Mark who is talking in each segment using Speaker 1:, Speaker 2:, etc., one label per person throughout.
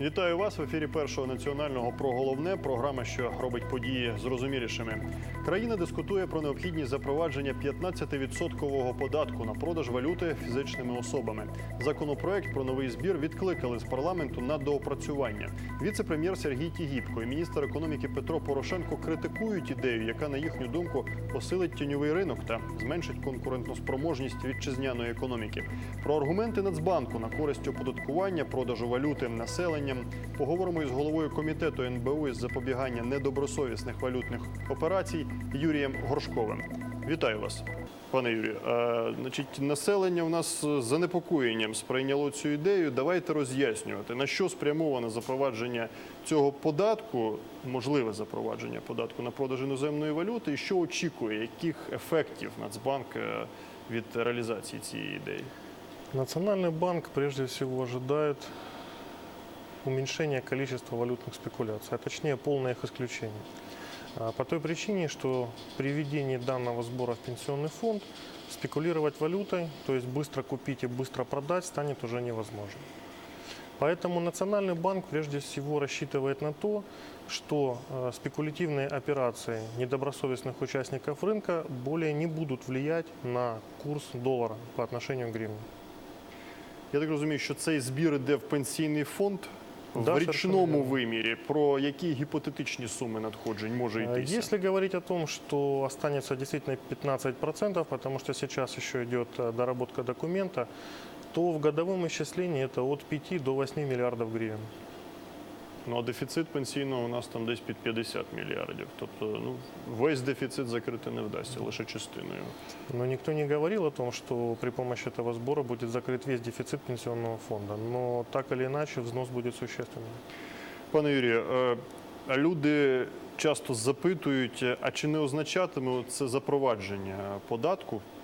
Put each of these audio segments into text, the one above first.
Speaker 1: Вітаю вас в ефірі першого національного про головне. Програма, що робить події зрозумілішими. Країна дискутує про необхідність запровадження 15-відсоткового податку на продаж валюти фізичними особами. Законопроект про новий збір відкликали з парламенту на доопрацювання. Віце-прем'єр Сергій Тігіпко і міністр економіки Петро Порошенко критикують ідею, яка на їхню думку посилить тіньовий ринок та зменшить конкурентноспроможність вітчизняної економіки. Про аргументи Нацбанку на користь оподаткування продажу валюти населенням поговоримо із головою комітету НБУ із запобігання недобросовісних валютних операцій Юрієм Горшковим. Вітаю вас, пане Юрію. Е, значить, населення у нас з занепокоєнням сприйняло цю ідею. Давайте роз'яснювати, на що спрямоване запровадження цього податку, можливе запровадження податку на продаж іноземної валюти, і що очікує, яких ефектів Нацбанк е, від реалізації цієї ідеї.
Speaker 2: Национальный банк прежде всего ожидает уменьшения количества валютных спекуляций, а точнее полное их исключение. А, По той причине, что при введении данного сбора в пенсионный фонд спекулировать валютой, то есть быстро купить и быстро продать, станет уже невозможно. Поэтому Национальный банк прежде всего рассчитывает на то, что э, спекулятивные операции недобросовестных участников рынка более не будут влиять на курс доллара по отношению к гривне.
Speaker 1: Я так розумію, що цей збір іде в пенсійний фонд
Speaker 2: Да,
Speaker 1: в
Speaker 2: совершенно
Speaker 1: річному
Speaker 2: вірно.
Speaker 1: вимірі. Про які гіпотетичні суми надходжень може
Speaker 2: Э,
Speaker 1: йтися?
Speaker 2: Если говорить о том, что останется действительно 15%, потому что сейчас еще идет э, доработка документа, то в годовом исчислении это от 5 до 8 миллиардов гривен.
Speaker 1: Ну а дефіцит пенсійного у нас там десь під 50 мільярдів. Тобто, ну весь дефіцит закрити не вдасться, лише частиною.
Speaker 2: Но никто не говорил о том, что при помощи этого сбора будет закрыт весь дефицит пенсионного фонда. Но так или иначе взнос будет существенным.
Speaker 1: Пане Юрію, е, а люди часто запитують, е, а чи не означатиме це запровадження податку пі- от-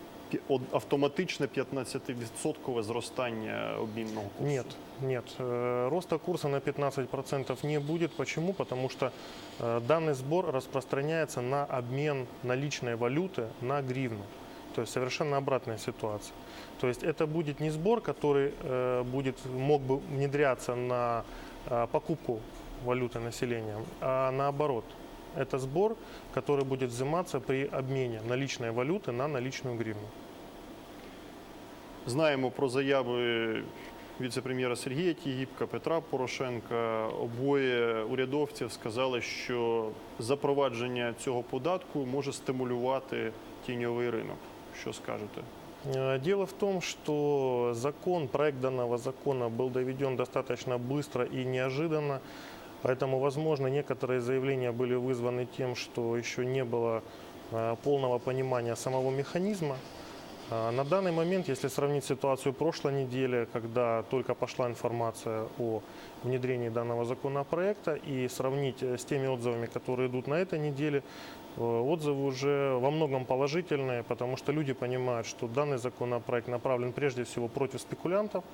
Speaker 1: Автоматичне 15% зростання обмінного курсу?
Speaker 2: Нет, нет. Э, Роста курса на 15% не будет. Почему? Потому что э, данный сбор распространяется на обмен наличной валюты на гривну. То есть совершенно обратная ситуация. То есть это будет не сбор, который э, будет, мог бы внедряться на покупку валюты населением, а наоборот. Это сбор, который будет взиматься при обмене наличной валюты на наличную гривну.
Speaker 1: Знаємо про заяви віце-прем'єра Сергія Тігіпка, Петра Порошенка. Обоє урядовців сказали, що запровадження цього податку може стимулювати тіньовий ринок. Що скажете?
Speaker 2: Э, Дело в том, что закон, проект данного закона был доведен достаточно быстро и неожиданно, поэтому, возможно, некоторые заявления были вызваны тем, что еще не было э, полного понимания самого механизма. А На данный момент, если сравнить ситуацию прошлой недели, когда только пошла информация о внедрении данного законопроекта, и сравнить э, с теми отзывами, которые идут на этой неделе, э, отзывы уже во многом положительные, потому что люди понимают, что данный законопроект направлен прежде всего против спекулянтов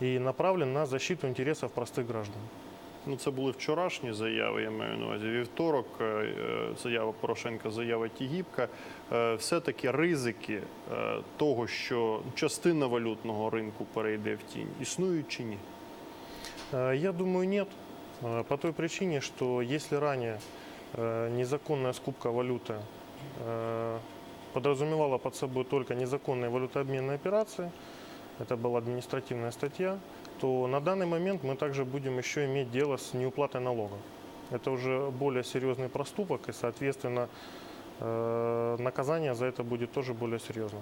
Speaker 2: и направлен на защиту интересов простых граждан.
Speaker 1: Ну, це були вчорашні заяви, я маю на увазі вівторок, е, е, заява Порошенка, заява Тігіпка. Е, Все-таки ризики е, того, що частина валютного ринку перейде в тінь, існують чи ні?
Speaker 2: Э, Я думаю, нет. Э, По той причине, что если ранее э, незаконная скупка валюты э, подразумевала под собой только незаконные валютообменные операции, это была административная статья, то на данный момент мы также будем еще иметь дело с неуплатой налогов. Это уже более серьезный проступок, и, соответственно, э, наказание за это будет тоже более серьезным.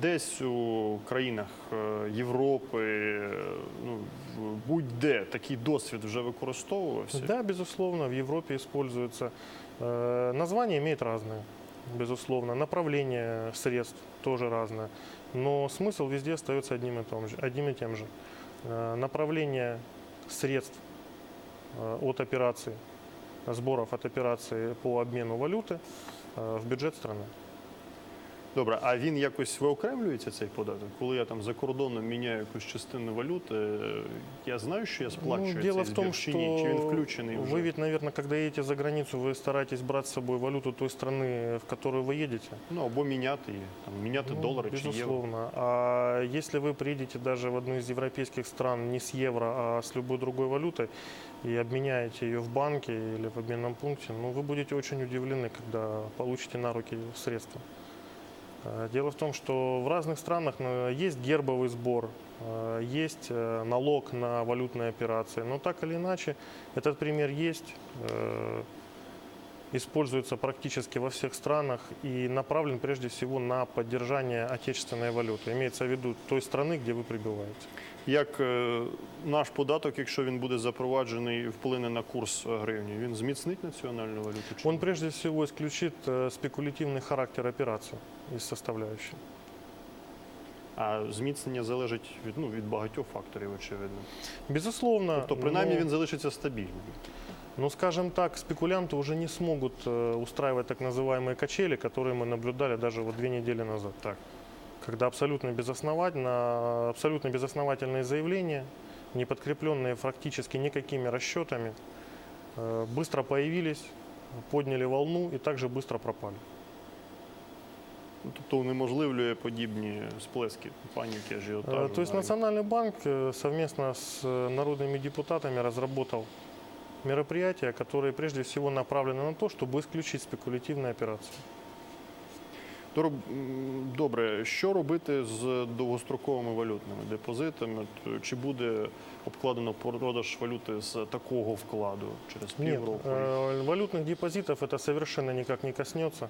Speaker 1: Десь у країнах е, Європи, е, ну, в- будь-де такий досвід вже використовувався.
Speaker 2: Да, безусловно, в Европе используется. Э, Название имеет разные, безусловно. Направление средств тоже разное. Но смысл везде остается одним и, том же, одним и тем же. Э, Направление средств э, от операций, сборов от операций по обмену валюты э, в бюджет страны.
Speaker 1: Добре, а він якось виокремлюється цей податок? Коли я там за кордоном міняю якусь частину валюти, е, я знаю, що я сплачую
Speaker 2: Ну, дело
Speaker 1: цей
Speaker 2: в том,
Speaker 1: збір чи ні? Чи він
Speaker 2: что
Speaker 1: включений вже?
Speaker 2: вы ведь, наверное, когда едете за границу, вы стараетесь брать с собой валюту той страны, в которую вы едете.
Speaker 1: Ну або міняти її, там міняти
Speaker 2: Ну,
Speaker 1: долари чи євро.
Speaker 2: Безусловно. А если вы приедете даже в одну из европейских стран не с евро, а с любой другой валютой и обменяете ее в банке или в обменном пункте, ну, вы будете очень удивлены, когда получите на руки средства. А, Дело в том, что в разных странах ну, есть гербовый сбор, а, есть э, налог на валютные операции. Но так или иначе, этот пример есть, э, используется практически во всех странах и направлен прежде всего на поддержание отечественной валюты. Имеется в виду той страны, где вы пребываете.
Speaker 1: Як е, наш податок, якщо він буде запроваджений, вплине на курс е, гривні, він зміцнить національну валюту? Чи
Speaker 2: Он
Speaker 1: ні?
Speaker 2: прежде всего исключит э, спекулятивный характер операции из составляющих.
Speaker 1: А зміцнення залежить від ну від багатьох факторів, очевидно.
Speaker 2: Безусловно.
Speaker 1: Тобто, принаймні,
Speaker 2: но-
Speaker 1: він залишиться стабільним.
Speaker 2: Ну, скажем так, спекулянты уже не смогут э, устраивать так называемые качели, которые мы наблюдали даже вот две недели назад.
Speaker 1: Так.
Speaker 2: Когда абсолютно безосновательно, абсолютно безосновательные заявления, не подкрепленные фактически никакими расчетами, э, быстро появились, подняли волну и также быстро пропали.
Speaker 1: Ну, Тобто унеможливлює подібні сплески паніки, ажіотажу.
Speaker 2: Э, То есть
Speaker 1: на ринку.
Speaker 2: Национальный банк э, совместно с э, народными депутатами разработал мероприятия, которые прежде всего направлены на то, чтобы исключить спекулятивные операции.
Speaker 1: Добре, що робити з довгостроковими валютними депозитами? От, Чи буде обкладено продаж валюти з такого вкладу через
Speaker 2: Нет,
Speaker 1: півроку?
Speaker 2: э, валютных депозитов это совершенно никак не коснется,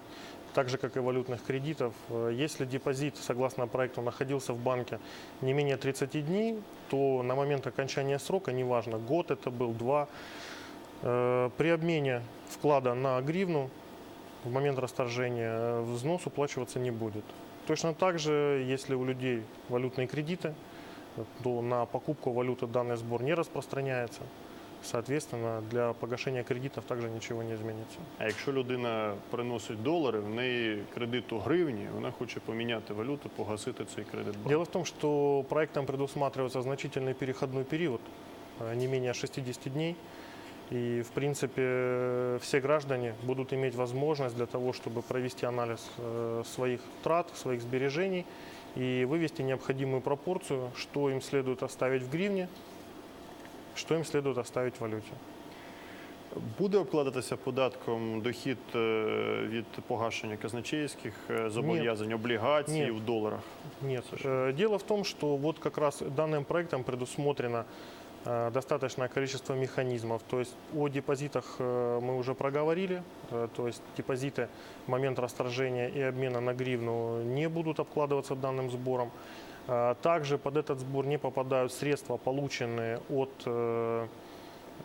Speaker 2: так же, как и валютных кредитов. Э, Если депозит, согласно проекту, находился в банке не менее 30 дней, то на момент окончания срока, неважно, год это был, два, э, при обмене вклада на гривну в момент расторжения э, взнос уплачиваться не будет. Точно так же, если у людей валютные кредиты, э, то на покупку валюты данный сбор не распространяется. Соответственно, для погашения кредитов также ничего не изменится.
Speaker 1: А якщо людина приносить долари, в неї кредит у гривні, вона хоче поміняти валюту, погасити цей кредит. банку.
Speaker 2: Дело в том, что проектом предусматривается значительный переходной период, э, не менее 60 дней. И, в принципе, э, все граждане будут иметь возможность для того, чтобы провести анализ э, своих трат, своих сбережений и вывести необходимую пропорцию, что им следует оставить в гривне, что им следует оставить в валюте.
Speaker 1: Буде обкладатися податком дохід е, від погашення казначейських е, зобов'язань, облігацій
Speaker 2: Ні.
Speaker 1: в доларах.
Speaker 2: Нет.
Speaker 1: Слушай.
Speaker 2: Э, Дело в том, что вот как раз данным проектом предусмотрено э, достаточное количество механизмов. То есть о депозитах э, мы уже проговорили. Э, То есть депозиты в момент расторжения и обмена на гривну не будут обкладываться данным сбором. Э, Также под этот сбор не попадают средства, полученные от э,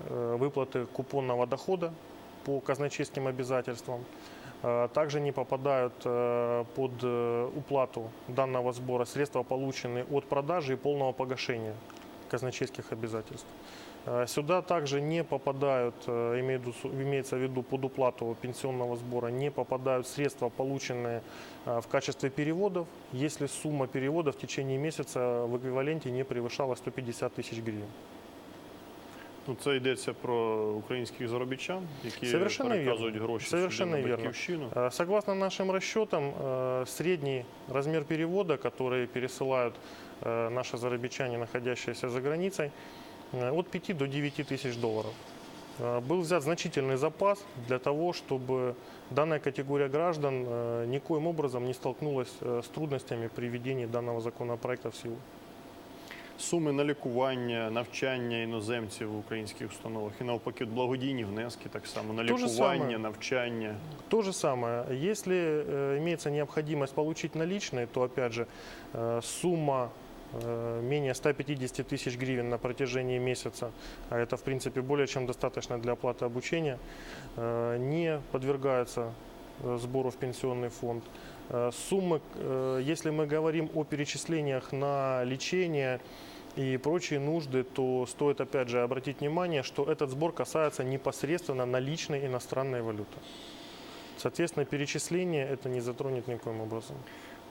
Speaker 2: э, выплаты купонного дохода по казначейским обязательствам. Э, Также не попадают э, под э, уплату данного сбора средства, полученные от продажи и полного погашения казначейских обязательств. Э, Сюда также не попадают, э, имею- имеется в виду под уплату пенсионного сбора, не попадают средства, полученные э, в качестве переводов, если сумма перевода в течение месяца в эквиваленте не превышала 150 тысяч гривен.
Speaker 1: Ну, це йдеться про українських заробітчан, які
Speaker 2: Совершенно
Speaker 1: переказують
Speaker 2: вірно.
Speaker 1: гроші
Speaker 2: Совершенно
Speaker 1: сюди на
Speaker 2: вірно.
Speaker 1: батьківщину.
Speaker 2: Э, Согласно нашим расчетам, э, средний размер перевода, который пересылают э, наши зарабичане, находящиеся за границей, э, от 5 до 9 тысяч долларов. Э, Был взят значительный запас для того, чтобы данная категория граждан э, никоим образом не столкнулась э, с трудностями при введении данного законопроекта в силу.
Speaker 1: Суми на лікування, навчання іноземців в українських установах і навпаки благодійні внески так само на
Speaker 2: То же
Speaker 1: лікування,
Speaker 2: самое.
Speaker 1: навчання.
Speaker 2: То же самое. Если э, имеется необходимость получить наличные, то опять же э, сумма э, менее 150 тысяч гривен на протяжении месяца, а это в принципе более чем достаточно для оплаты обучения, э, не подвергается э, сбору в пенсионный фонд. Э, Суммы, э, если мы говорим о перечислениях на лечение и прочие нужды, то стоит опять же обратить внимание, что этот сбор касается непосредственно наличной иностранной валюты. Соответственно, перечисление это не затронет никоим образом.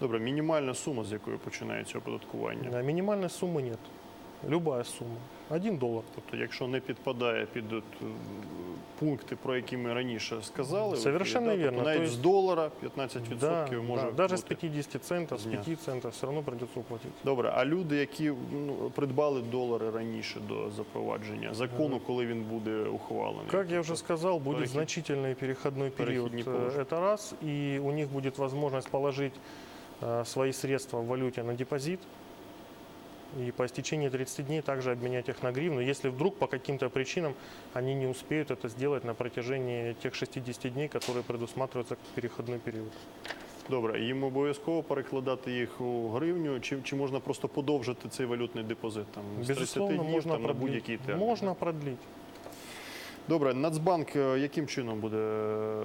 Speaker 1: Добре, мінімальна сума, з якої починається оподаткування.
Speaker 2: А Минимальной суммы нет. Любая сумма. Один доллар.
Speaker 1: Тобто, якщо не підпадає під от, е, пункти, про які ми раніше сказали,
Speaker 2: Совершенно
Speaker 1: от, да,
Speaker 2: верно.
Speaker 1: Тобто навіть
Speaker 2: То
Speaker 1: з
Speaker 2: есть-
Speaker 1: долара 15%
Speaker 2: Да,
Speaker 1: може
Speaker 2: да, даже с
Speaker 1: бути.
Speaker 2: 50 центов, с
Speaker 1: Нет.
Speaker 2: 5 центов все равно придется уплатить.
Speaker 1: Добре, а люди, які ну, придбали долари раніше до запровадження закону, коли він буде ухвалений?
Speaker 2: Как я уже
Speaker 1: Тобто,
Speaker 2: сказал, будет
Speaker 1: перехід-
Speaker 2: значительный переходной период.
Speaker 1: перехідні
Speaker 2: э,
Speaker 1: положення.
Speaker 2: Это раз. И у них будет возможность положить э, свои средства в валюте на депозит. И по истечении 30 дней также обменять их на гривну, если вдруг по каким-то причинам они не успеют это сделать на протяжении тех 60 дней, которые предусматриваются как переходной период.
Speaker 1: Добре, їм обов'язково перекладати їх у гривню, чи, чи можна просто подовжити цей валютний депозит там з 30
Speaker 2: Безусловно,
Speaker 1: днів
Speaker 2: можно
Speaker 1: там, на
Speaker 2: продлить.
Speaker 1: будь-який термін?
Speaker 2: Можно продлить.
Speaker 1: Добре, Нацбанк е, яким чином буде е,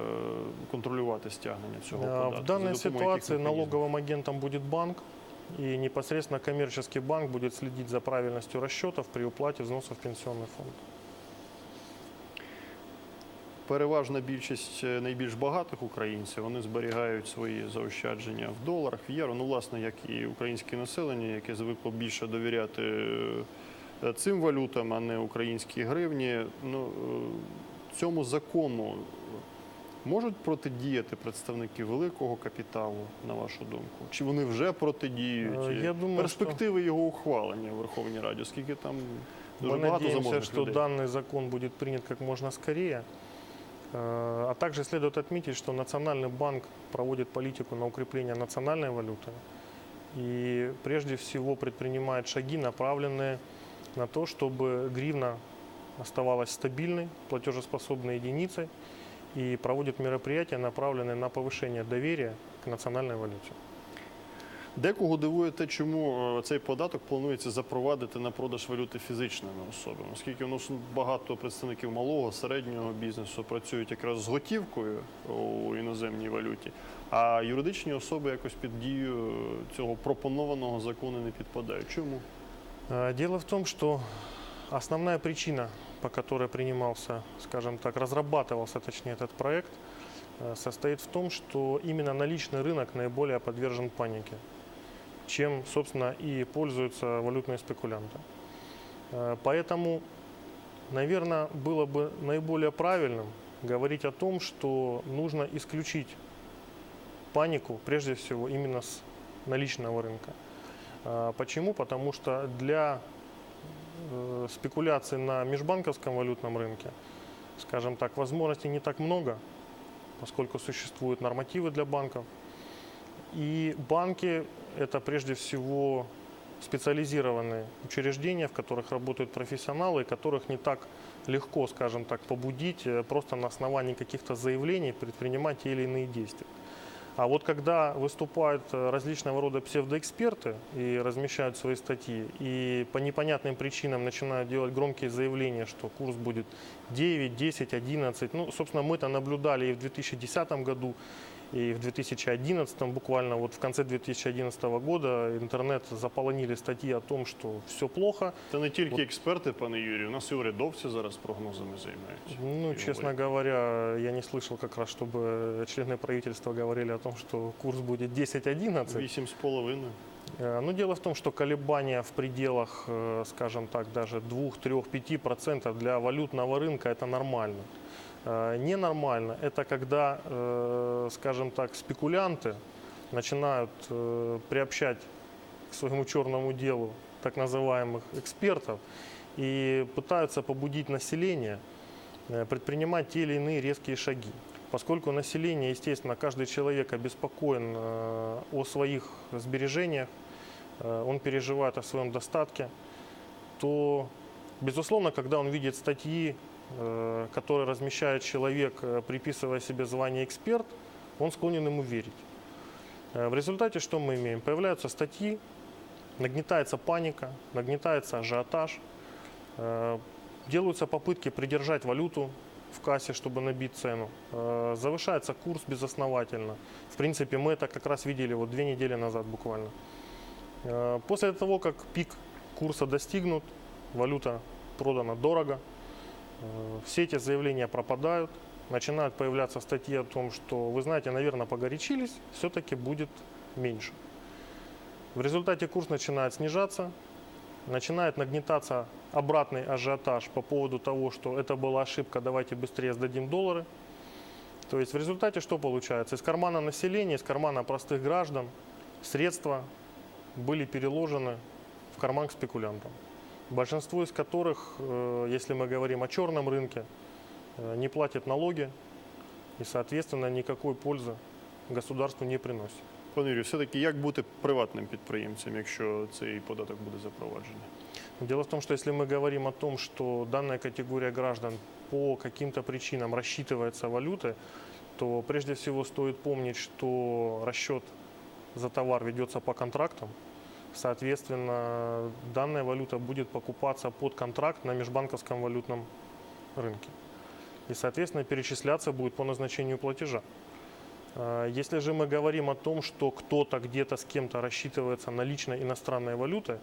Speaker 1: контролювати стягнення цього
Speaker 2: А,
Speaker 1: податку?
Speaker 2: В ситуации
Speaker 1: механізмів?
Speaker 2: налоговым агентом будет банк, и непосредственно коммерческий банк будет следить за правильностью расчетов при уплате взносов в пенсионный фонд.
Speaker 1: Переважна більшість е, найбільш багатих українців вони зберігають свої заощадження в доларах, в євро. Ну, власне, як і українське населення, яке звикло більше довіряти е, цим валютам, а не українській гривні. Ну, е, цьому закону можуть протидіяти представники великого капіталу, на вашу думку? Чи вони вже протидіють?
Speaker 2: Е, я думаю,
Speaker 1: Перспективи його ухвалення в Верховній Раді, оскільки там дуже
Speaker 2: Мы
Speaker 1: багато
Speaker 2: надеемся,
Speaker 1: заможних
Speaker 2: что
Speaker 1: людей.
Speaker 2: данный закон будет принят как можно скорее. Э, А также следует отметить, что Национальный банк проводит политику на укрепление национальной валюты и прежде всего предпринимает шаги, направленные на то, чтобы гривна оставалась стабильной, платежеспособной единицей и проводит мероприятия, направленные на повышение доверия к национальной валюте.
Speaker 1: Декого дивує те, чому е, цей податок планується запровадити на продаж валюти фізичними особами, оскільки у нас багато представників малого, середнього бізнесу працюють якраз з готівкою у іноземній валюті, а юридичні особи якось під дію цього пропонованого закону не підпадають. Чому?
Speaker 2: Э, Дело в том, что основная причина, по которой принимался, скажем так, разрабатывался, точнее, этот проект, э, состоит в том, что именно наличный рынок наиболее подвержен панике, чем, собственно, и пользуются валютные спекулянты. Э, Поэтому, наверное, было бы наиболее правильным говорить о том, что нужно исключить панику, прежде всего, именно с наличного рынка. А, Почему? Потому что для э, спекуляций на межбанковском валютном рынке, скажем так, возможностей не так много, поскольку существуют нормативы для банков. И банки это прежде всего специализированные учреждения, в которых работают профессионалы, которых не так легко, скажем так, побудить э, просто на основании каких-то заявлений предпринимать те или иные действия. А вот когда выступают э, различного рода псевдоэксперты и размещают свои статьи, и по непонятным причинам начинают делать громкие заявления, что курс будет 9, 10, 11, ну, собственно, мы это наблюдали и в 2010 году, и в 2011 буквально, вот в конце 2011 года интернет заполонили статьи о том, что все плохо.
Speaker 1: Та не тільки експерти, пане Юрію, у нас і урядовці зараз прогнозами займаються.
Speaker 2: Ну,
Speaker 1: И
Speaker 2: честно
Speaker 1: говорят.
Speaker 2: говоря, я не слышал как раз, чтобы члены правительства говорили о том, что курс будет 10-11.
Speaker 1: Вісім з половиною.
Speaker 2: Э, Но дело в том, что колебания в пределах, э, скажем так, даже 2-3-5% для валютного рынка это нормально. Э, Ненормально это когда, э, скажем так, спекулянты начинают э, приобщать к своему черному делу так называемых экспертов и пытаются побудить население предпринимать те или иные резкие шаги. Поскольку население, естественно, каждый человек обеспокоен о своих сбережениях, он переживает о своем достатке, то, безусловно, когда он видит статьи, э, которые размещает человек, э, приписывая себе звание эксперт, он склонен ему верить. Э, В результате что мы имеем? Появляются статьи, нагнетается паника, нагнетается ажиотаж, делаются попытки придержать валюту в кассе, чтобы набить цену. Завышается курс безосновательно. В принципе, мы это как раз видели вот две недели назад буквально. После того, как пик курса достигнут, валюта продана дорого, э, все эти заявления пропадают, начинают появляться статьи о том, что, вы знаете, наверное, погорячились, все-таки будет меньше. В результате курс начинает снижаться, начинает нагнетаться обратный ажиотаж по поводу того, что это была ошибка, давайте быстрее сдадим доллары. То есть в результате что получается? Из кармана населения, из кармана простых граждан средства были переложены в карман к спекулянтам Большинство из которых, э, если мы говорим о черном рынке, э, не платят налоги и, соответственно, никакой пользы государству не приносят.
Speaker 1: Пане Юрію, все-таки як бути приватним підприємцем, якщо цей податок буде запроваджений?
Speaker 2: Дело в том, что если мы говорим о том, что данная категория граждан по каким-то причинам рассчитывается валютой, то прежде всего стоит помнить, что расчет за товар ведется по контрактам. Соответственно, данная валюта будет покупаться под контракт на межбанковском валютном рынке. И, соответственно, перечисляться будет по назначению платежа. А, Если же мы говорим о том, что кто-то где-то с кем-то рассчитывается наличной иностранной валютой,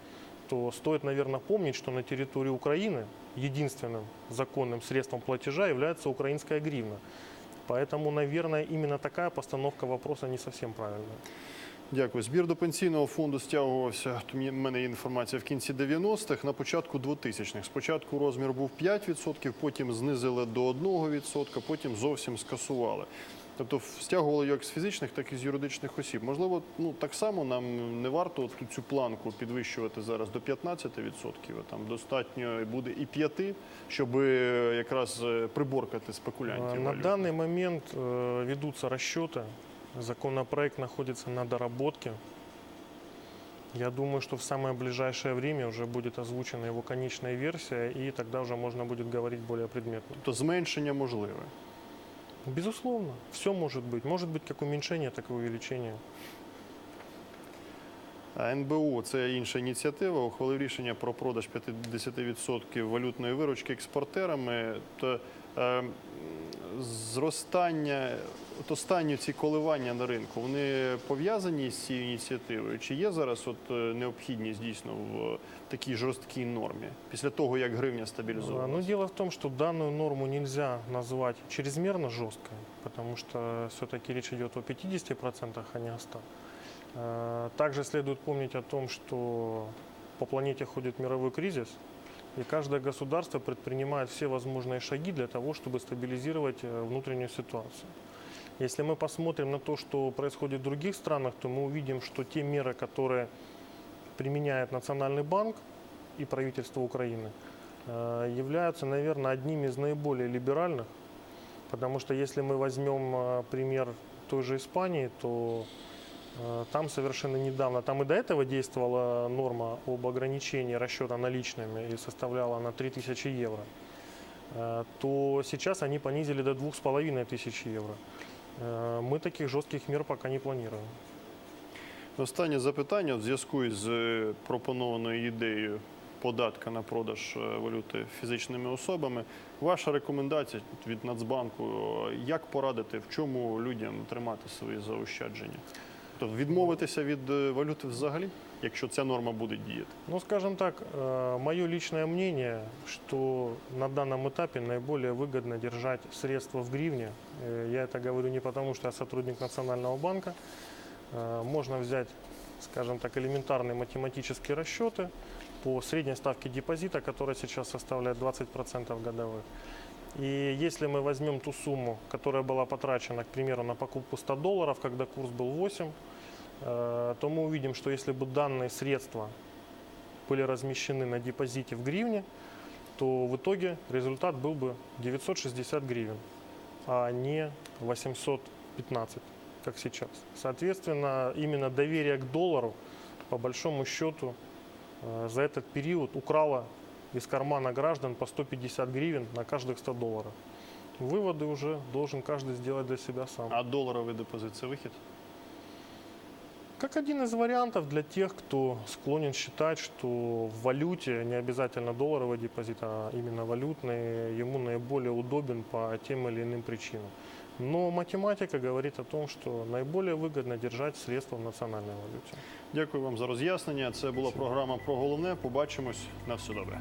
Speaker 2: то стоит, наверное, помнить, что на территории Украины единственным законным средством платежа является украинская гривна. Поэтому, наверное, именно такая постановка вопроса не совсем правильная.
Speaker 1: Дякую. Збір до пенсійного фонду стягувався. то мені- в мене є інформація в кінці 90-х, на початку 2000-х. Спочатку розмір був 5%, потім знизили до 1%, потім зовсім скасували. Тобто стягували як з фізичних, так і з юридичних осіб. Можливо, ну так само нам не варто от цю планку підвищувати зараз до 15%, а там достатньо буде і 5%, щоб е, якраз е, приборкати
Speaker 2: А,
Speaker 1: спекулянтів.
Speaker 2: На
Speaker 1: валютних.
Speaker 2: данный момент э, ведутся расчеты. Законопроект находится на доработке. Я думаю, что в самое ближайшее время уже будет озвучена его конечная версия, и тогда уже можно будет говорить более предметно.
Speaker 1: Тобто зменшення можливе.
Speaker 2: Безусловно, все может быть. Может быть как уменьшение, так и увеличение.
Speaker 1: А НБУ це інша ініціатива. Ухвалив рішення про продаж 50% валютної виручки експортерами. То е, зростання, от останні ці коливання на ринку, вони пов'язані з цією ініціативою? Чи є зараз от е, необхідність дійсно в такій жорсткій нормі після того, як гривня
Speaker 2: А, Ну,
Speaker 1: стабілізувалася?
Speaker 2: дело в том, что данную норму нельзя назвать чрезмерно жесткой, потому что все-таки речь идет о 50%, а не о 100%. А, Также следует помнить о том, что по планете ходит мировой кризис, и каждое государство предпринимает все возможные шаги для того, чтобы стабилизировать э, внутреннюю ситуацию. Если мы посмотрим на то, что происходит в других странах, то мы увидим, что те меры, которые применяет Национальный банк и правительство Украины, э, являются, наверное, одними из наиболее либеральных, потому что если мы возьмем э, пример той же Испании, то э, там совершенно недавно, там и до этого действовала норма об ограничении расчета наличными и составляла она 3000 евро, то сейчас они понизили до 2500 евро. Э, Мы таких жорстких мір пока не плануємо.
Speaker 1: Останнє запитання в зв'язку із е, пропонованою ідеєю податка на продаж е, валюти фізичними особами. Ваша рекомендація від Нацбанку, е, як порадити, в чому людям тримати свої заощадження? Тобто відмовитися від е, валюти взагалі, якщо ця норма буде діяти?
Speaker 2: Ну, скажем так, мое личное мнение, что на данном этапе наиболее выгодно держать средства в гривне. Э, Я это говорю не потому, что я сотрудник Национального банка. Э, Можно взять, скажем так, элементарные математические расчеты по средней ставке депозита, которая сейчас составляет 20% годовых. И если мы возьмем ту сумму, которая была потрачена, к примеру, на покупку 100 долларов, когда курс был 8, э, то мы увидим, что если бы данные средства были размещены на депозите в гривне, то в итоге результат был бы 960 гривен, а не 815, как сейчас. Соответственно, именно доверие к доллару, по большому счету, э, за этот период украло из кармана граждан по 150 гривен на каждых 100 долларов. Выводы уже должен каждый сделать для себя сам.
Speaker 1: А доларовий депозит це вихід?
Speaker 2: Как один из вариантов для тех, кто склонен считать, что в валюте, не обязательно долларовый депозит, а именно валютный, ему наиболее удобен по тем или иным причинам. Но математика говорит о том, что наиболее выгодно держать средства в национальной валюте.
Speaker 1: Дякую вам за роз'яснення. Це була програма про головне. Побачимось на все добре.